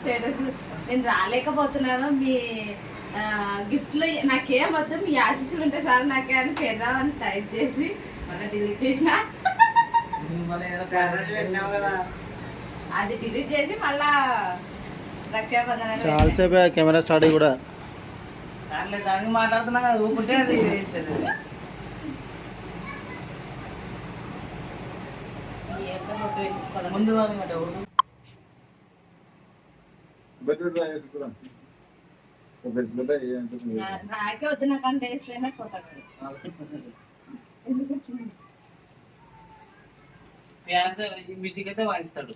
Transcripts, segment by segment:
Status నేను రాలేకపోతున్నాను. మీ గిఫ్ట్లు నాకేం వద్దు మీ ఆశీస్సులు ఉంటే సార్ నాకే అని పెడదామని టైప్ చేసి మళ్ళీ డిలీట్ చేసిన. అది డిలీట్ చేసి మళ్ళా రక్షాబంధన చాలాసేపు కెమెరా స్టార్ట్ కూడా. దానికి మాట్లాడుతున్నా కదా ఊపుంటే అది వేసేది. ముందు వాళ్ళు ఇంకా ఎవరు? నాకే వద్దు నాకు అంటే వేసిపోయినా పోతాడు ఎందుకు వచ్చింది? మ్యూజిక్ అయితే వాయిస్తాడు.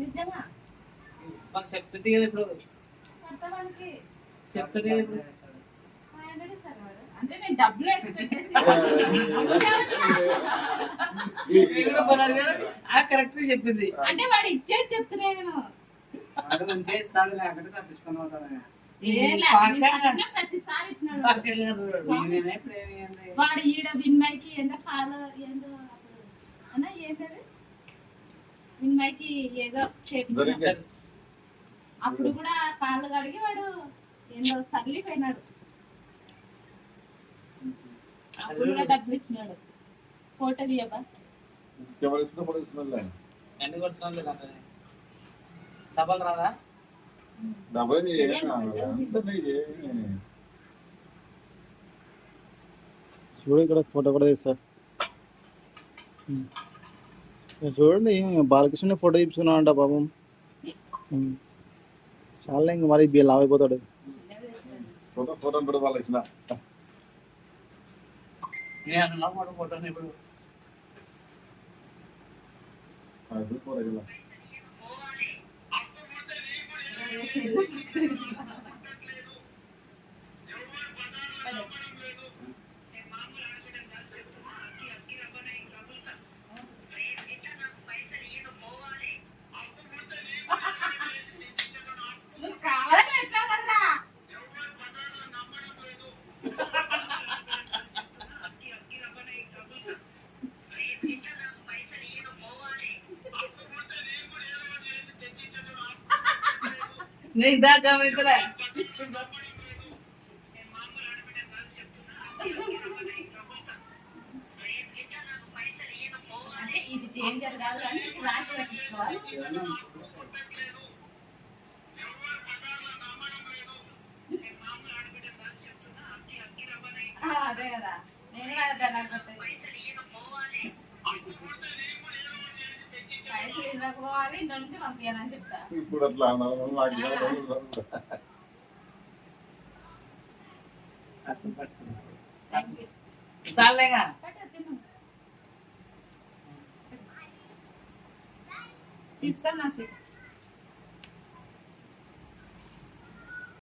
నిజమా? మాకు చెప్తుంటే కదా ఇప్పుడు. చెప్తుంటే కదా ఇప్పుడు ఫైవ్ హండ్రెడ్ ఇస్తారు వాడు. అంటే నేను డబ్బులు ఎక్స్పెక్ట్ చేసి కరెక్ట్ చెప్పింది. అంటే వాడు ఇచ్చేది చెప్తున్నా నేను. ఏలే, పాక- నేను అడిగిన ప్రతిసారి ఇచ్చినాడు. వాడు. ఈడ విన్మైకి ఏందో కాలు ఏందో అప్పుడు అన్నా ఏంటది? విన్మైకి ఏదో చేపించాడు అప్పుడు కూడా కాళ్ళు కడిగి వాడు ఏందో చల్లిపోయినాడు. అప్పుడు కూడా డబ్బులు ఇచ్చినాడు. ఫోటో తీయబా ఎన్ని కొడుతున్నాను లేదు అంటే డబల్ రాదా? చూడు ఇక్కడ ఫోటో కూడా తీస్తా. చూడండి బాలకృష్ణ ఫోటో తీసుకున్నా అంట పాపం. చాలా ఇంక మరి బిల్ అయిపోతాడు ఫోటో ఫోటో కూడా వాళ్ళకి నేను అన్నా ఫోటో ఫోటో ఇప్పుడు నువ్వు నేను ఇందా గమనించలే. ఇది డేంజర్ కాదు కానీ అదే కదా. నేను కూడా అదే నాకు పైసలు ఇవ్వకపోవాలి ఇంట్లో నుంచి పంపించాలని చెప్తా. ఇప్పుడు అట్లా అన్నావు, నాకు ఎవరు థ్యాంక్ యూ చాలేగా పట్టు, తిను. తీస్తా నా సీట్.